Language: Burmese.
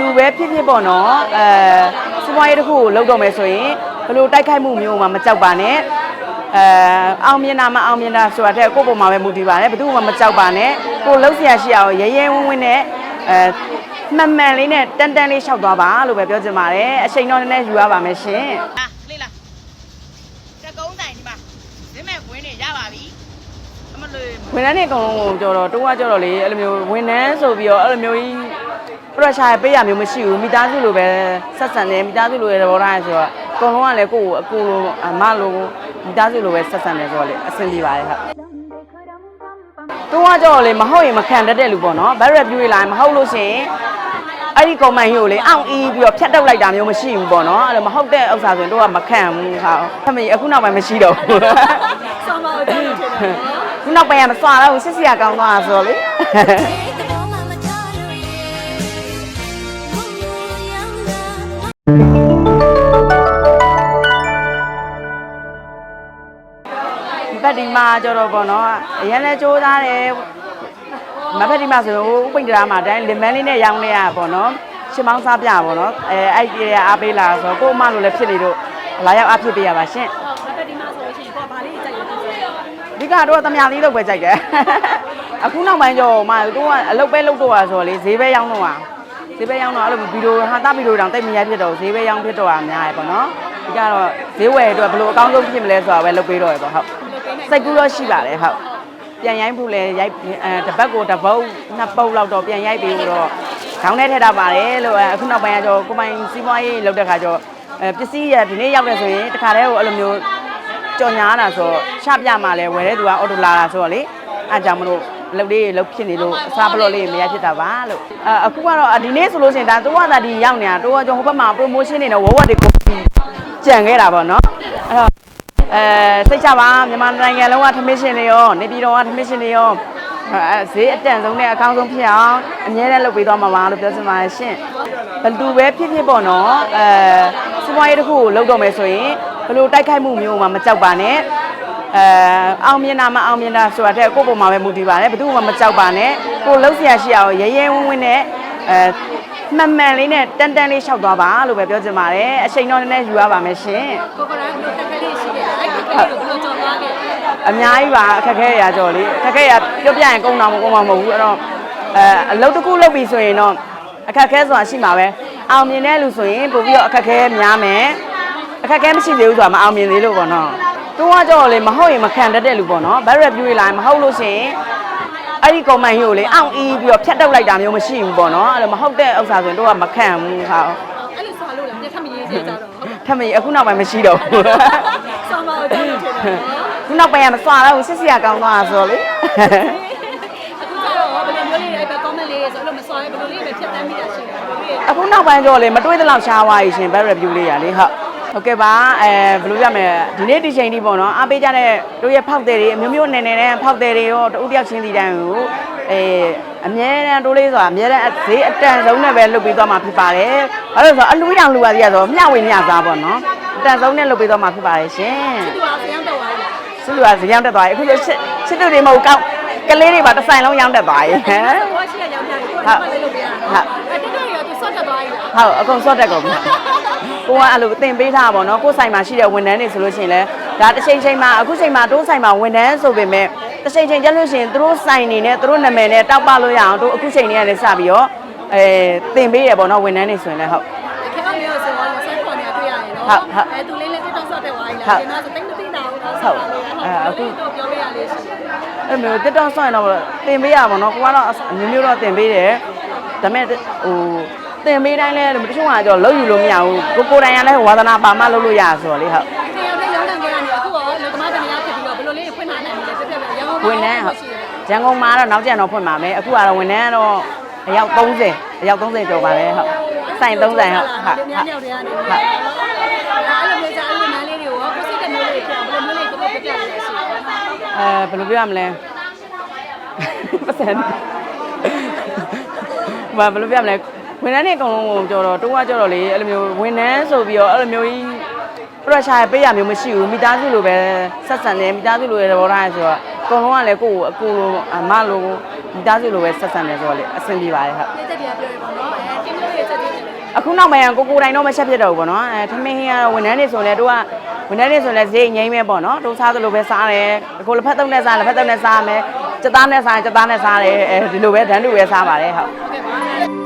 သူပဲဖြစ်ဖြစ်ပေါ့နော်အဲစပွားရေးတစ်ခုကိုလုပ်တော့မယ်ဆိုရင်ဘယ်လိုတိုက်ခိုက်မှုမျိုးမှမကြောက်ပါနဲ့အဲအောင်မြင်တာမအောင်မြင်တာဆိုတာတဲ့ကိုယ့်ပုံမှာပဲမူတည်ပါတယ်ဘယ်သူမှမကြောက်ပါနဲ့ကိုလှုပ်ရှားရှိအောင်ရဲရဲဝင်းဝင်းနဲ့အဲမှန်မှန်လေးနဲ့တန်တန်လေးလျှောက်သွားပါလို့ပဲပြောချင်ပါတယ်အချိန်တော့နည်းနည်းယူရပါမယ်ရှင်လာလေးလာတကုန်းတိုင်ဒီမှာဒီမဲ့ဝင်းနေရပါပြီအမလို့ဝန်ထမ်းတွေအကုန်လုံးကိုကြော်တော့တိုးကကြော်တော့လေအဲ့လိုမျိုးဝန်ထမ်းဆိုပြီးတော့အဲ့လိုမျိုးကြီး pressure ပေးရမျိုးမရှိဘူးမိသားစုလိုပဲဆက်ဆံတယ်မိသားစုလိုရဲ့သဘောထားဆိုတော့အကုန်လုံးကလည်းကိုယ့်ကိုအကူလိုအမလိုမိသားစုလိုပဲဆက်ဆံတယ်ဆိုတော့လေအဆင်ပြေပါတယ်ဟုတ်တိုးကကြော်လေမဟုတ်ရင်မခံတတ်တဲ့လူပေါ့နော် bad review တွေလာရင်မဟုတ်လို့ရှိရင်အဲ့ဒီ comment ကြီးကိုလေအောင့်အီးပြီးတော့ဖြတ်တောက်လိုက်တာမျိုးမရှိဘူးပေါ့နော်အဲ့လိုမဟုတ်တဲ့ဥစ္စာဆိုရင်တို့ကမခံဘူးဟာဖမေအခုနောက်ပိုင်းမရှိတော့ဘူးဆောင်းပါတော့တယ်နော်ခုနောက်ပိုင်းကမစွာတော့ဘူးစစ်စရာကောင်းသွားတာဆိုတော့လေ ဒီဘက်ဒီမှာကျတော့ပေါ့နော်အရင်လဲစူးစားတယ်မဘက်ဒီမှာဆိုရင်ဟိုဥပိ္ပဒရာမှာတိုင်းလင်မန်းလေးနဲ့ရောင်းနေရပေါ့နော်ရှင်မောင်းစားပြပေါ့နော်အဲအဲ့ဒီရအားပေးလာဆိုတော့ကို့အမလိုလည်းဖြစ်နေတော့လာရောက်အားဖြစ်ပေးရပါရှင်ဟုတ်ငါတက်ဒီမှာဆိုလို့ရှိရင်ကိုကဘာလေးကြိုက်ရလဲအဓိကတော့သမ ्या လေးလောက်ပဲကြိုက်တယ်အခုနောက်ပိုင်းကျတော့မတို့ကအလုပ်ပဲလုပ်တော့တာဆိုတော့လေဈေးပဲရောင်းတော့တာဈေးပဲရောင်းတော့အဲ့လိုဗီဒီယိုဟာတာဗီဒီယိုတောင်တိတ်မရဖြစ်တော့ဈေးပဲရောင်းဖြစ်တော့တာများရယ်ပေါ့နော်ဒီကတော့ဈေးဝယ်အတွက်ဘယ်လိုအကောင်းဆုံးဖြစ်မလဲဆိုတာပဲလုပ်ပေးတော့ရယ်ပေါ့ဟုတ် စိတ်ကူးတော့ရှိပါတယ်ဟုတ်ပြန်ရိုက်ဖို့လဲရိုက်အဲတစ်ပတ်ကိုတစ်ပုတ်နှစ်ပုတ်လောက်တော့ပြန်ရိုက်ပေးလို့တော့ခေါင်းထဲထည့်တာပါတယ်လို့အဲအခုနောက်ပိုင်းကကျတော့ကိုပိုင်စီးပွားရေးလုပ်တဲ့ခါကျတော့အဲပစ္စည်းရဒီနေ့ရောက်တယ်ဆိုရင်တခါတည်းကိုအဲ့လိုမျိုးကြော်ညာတာဆိုတော့ချပြမှာလဲဝယ်တဲ့သူကအော်တိုလာတာဆိုတော့လေအားကြောင့်မလို့အလုပ်လေးလုပ်ဖြစ်နေလို့အစားဘလော့လေးမရဖြစ်တာပါလို့အအခုကတော့ဒီနေ့ဆိုလို့ရှိရင်ဒါတော့သာဒီရောက်နေတာတော့ကျွန်တော်ဟိုဘက်မှာ promotion နေတော့ဝဝတ်တွေကိုကြံခဲ့တာပေါ့နော်အဲ့တော့ အဲစိတ်ချပါမြန်မာနိုင်ငံလုံးကထမင်းရှင်တွေရောနေပြည်တော်ကထမင်းရှင်တွေရောအဲဈေးအတန်ဆုံးနဲ့အကောင်းဆုံးဖြစ်အောင်အများနဲ့လုပ်ပေးသွားမှာပါလို့ပြောချင်ပါတယ်ရှင်ဘယ်သူပဲဖြစ်ဖြစ်ပေါ့နော်အဲစပွားရေးတစ်ခုကိုလုပ်တော့မယ်ဆိုရင်ဘယ်လိုတိုက်ခိုက်မှုမျိုးမှမကြောက်ပါနဲ့အဲအောင်မြင်တာမအောင်မြင်တာဆိုတာတဲ့ကိုယ့်ပုံမှာပဲမူတည်ပါတယ်ဘယ်သူမှမကြောက်ပါနဲ့ကိုလှုပ်ရှားရှိအောင်ရဲရဲဝင်းဝင်းနဲ့အဲမှန်မှန်လေးနဲ့တန်တန်လေးလျှောက်သွားပါလို့ပဲပြောချင်ပါတယ်အချိန်တော့နည်းနည်းယူရပါမယ်ရှင်ကိုကရိုင်းဘလို့တက်ကလေးရှိတယ် အဲ့တက်ကလေးကိုဘလို့ကြော်သွားခဲ့အများကြီးပါအခက်ခဲရကြော်လေအခက်ခဲရပြောပြရင်ကုန်းတော်မကုန်းမှာမဟုတ်ဘူးအဲ့တော့အဲအလုပ်တစ်ခုလုပ်ပြီဆိုရင်တော့အခက်ခဲဆိုတာရှိမှာပဲအောင်မြင်တဲ့လူဆိုရင်ပို့ပြီးတော့အခက်ခဲများမယ်အခက်ခဲမရှိသေးဘူးဆိုတာမအောင်မြင်သေးလို့ပေါ့နော်တိုးကကြော်လေမဟုတ်ရင်မခံတတ်တဲ့လူပေါ့နော် bad review တွေလာရင်မဟုတ်လို့ရှိရင်အဲ့ဒီ comment ကြီးကိုလေအောင့်အီးပြီးတော့ဖြတ်တောက်လိုက်တာမျိုးမရှိဘူးပေါ့နော်အဲ့လိုမဟုတ်တဲ့ဥစ္စာဆိုရင်တို့ကမခံဘူးဟာအဲ့လိုစားလို့လည်းမျက်ခမ်းမရေးစေကြတော့ထမကြီးအခုနောက်ပိုင်းမရှိတော့ဘူး ဆောင်းပါတော့တယ်နော်ခုနောက်ပိုင်းကမစွာတော့ဘူးစစ်စရာကောင်းသွားတာဆိုတော့လေအခုကျတော့ဘယ်လိုမျိုးလေးအဲ့ပဲ comment လေးဆိုအဲ့လိုမစော်ရဘယ်လိုလေးပဲဖြတ်တန်းမိတာရှိတယ်ဘယ်လိုလေးအခုနောက်ပိုင်းကျတော့လေမတွေးတဲ့လောက်ရှားသွားပြီရှင် bad review လေးရလေဟုတ်ဟုတ်ကဲ့ပါအဲဘယ်လိုပြမလဲဒီနေ့ဒီချိန်ဒီပေါ့နော်အားပေးကြတဲ့တို့ရဲ့ဖောက်တယ်တွေအမျိုးမျိုးနေနေနဲ့ဖောက်တယ်တွေရောတူတယောက်ချင်းစီတိုင်းကိုအဲအမြဲတမ်းတိုးလေးဆိုတာအမြဲတမ်းဈေးအတန်ဆုံးနဲ့ပဲလုပ်ပေးသွားမှာဖြစ်ပါတယ်။ဘာလို့လဲဆိုတော့အလူတောင်လူပါသေးရဆိုတော့မျှဝေမျှစားပေါ့နော်။အ တန်ဆုံးနဲ့လုပ်ပေးသွားမှာဖြစ်ပါတယ်ရှင်သူကဆရာတော့ပါလား။စုလူကဈေးရောက်တက်သွားပြီ။အခုဆိုချစ်ချစ်သူတွေမဟုတ်ကောက်ကလေးတွေပါတစ်ဆိုင်လုံးရောက်တက်သွားပြီ။ဟမ်ဘွားရှိရရောက်ကြတယ်ကိုကလည်းလုပ်ပြရအောင်အဲ့တက်တော့ရသူစော့တက်သွားပြီလားဟုတ်အကုန်စော့တက်ကုန်ပြီ။ကိုကအဲ့လိုတင်ပေးထားပါတော့။ကိုယ်ဆိုင်မှာရှိတဲ့ဝန်ထမ်းတွေဆိုလို့ရှိရင်လည်းဒါတစ်ချိန်ချိန်မှာအခုချိန်မှာတို့ဆိုင်မှာဝန်ထမ်းဆိုပေမဲ့တစ်ချိန်ချိန်ကျလို့ရှိရင်တို့ဆိုင်နေနဲ့တို့နာမည်နဲ့တောက်ပလို့ရအောင်တို့အခုချိန်တွေကလည်းစပြီးတော့အဲတင်ပေးရပေါ့နော်ဝန်ထမ်းတွေဆိုရင်လည်းဟုတ် ခင်ဗျားမျိုးဆိုတော့ဆက်ခွန် နေတွေ့ရရင်နော်အဲသူလေးလေးတက်တော့စော့တက်သွားပြီလားခင်ဗျားဆိုတိတ်မသိတာဘူးတော့ဆော့ပါလေအခုတော့ပြောပြရလေးရှိတယ်အဲ့မျိုးတက်တော့ဆော့ရင်တော့တင်ပေးရပါတော့ကိုကတော့အမျိုးမျိုးတော့တင်ပေးတယ်ဒါပေမဲ့ဟိုတင်ပေးတိုင်းလဲတချို့ကကြောလုံးယူလို့မရဘူးကိုကိုယ်တိုင်ကလည်းဝါသနာပါမှလုပ်လို့ရဆိုတော့လေဟုတ်တယောက်တည်းရောင်းတန်ကြရတယ်အခုတော့လူသမားတမယားဖြစ်ပြီးတော့ဘယ်လိုလေးဖွင့်ထားနိုင်လဲပြပြပြရန်ကုန်ဝန်ထမ်းဟုတ်ရန်ကုန်မှာတော့နောက်ကျန်တော့ဖွင့်ပါမယ်အခုကတော့ဝန်ထမ်းကတော့အယောက်30အယောက်30ကျော်ပါတယ်ဟုတ်ဆိုင်30ဆိုင်ဟုတ်ဟုတ်လူများများတွေကနေအဲ့လိုမျိုးကြာအဲ့လိုများလေးတွေကိုရောကိုစိတ်တမျိုးလေးဖြစ်ဘယ်လိုမျိုးလေးကိုပြပြလေးရှိတယ် အဲဘယ်လိုပြောရမလဲပတ်စံဘာဘယ်လိုပြောရမလဲဝန်ထမ်းတွေအကုန်လုံးကိုကြော်တော့တိုးကကြော်တော့လေအဲ့လိုမျိုးဝန်ထမ်းဆိုပြီးတော့အဲ့လိုမျိုးကြီး pressure ပေးရမျိုးမရှိဘူးမိသားစုလိုပဲဆက်ဆံတယ်မိသားစုလိုရဲ့သဘောထားဆိုတော့အကုန်လုံးကလည်းကိုယ့်ကိုအကူလိုအမလိုမိသားစုလိုပဲဆက်ဆံတယ်ဆိုတော့လေအဆင်ပြေပါတယ်ဟုတ်ပြည့်ချက်တွေကပြောရပါတော့အဲတင်းလို့ရဲ့ချက်တွေအခုနောက်ပိုင်းကကိုကိုတိုင်းတော့မချက်ဖြစ်တော့ဘူးပေါ့နော်အဲထမင်းဟင်းကတော့ဝန်ထမ်းတွေဆိုလည်းတို့က ဝန်ထမ်းတွေဆိုလည်းဈေးငိမ့်မဲ့ပေါ့နော်တို့စားသလိုပဲစားတယ်ကိုလက်ဖက်သုံးနဲ့စားလက်ဖက်သုံးနဲ့စားမယ်စက်သားနဲ့စားရင်စက်သားနဲ့စားတယ်အဲဒီလိုပဲဒန်းတူပဲစားပါတယ်ဟုတ်ဟုတ်ကဲ့ပါ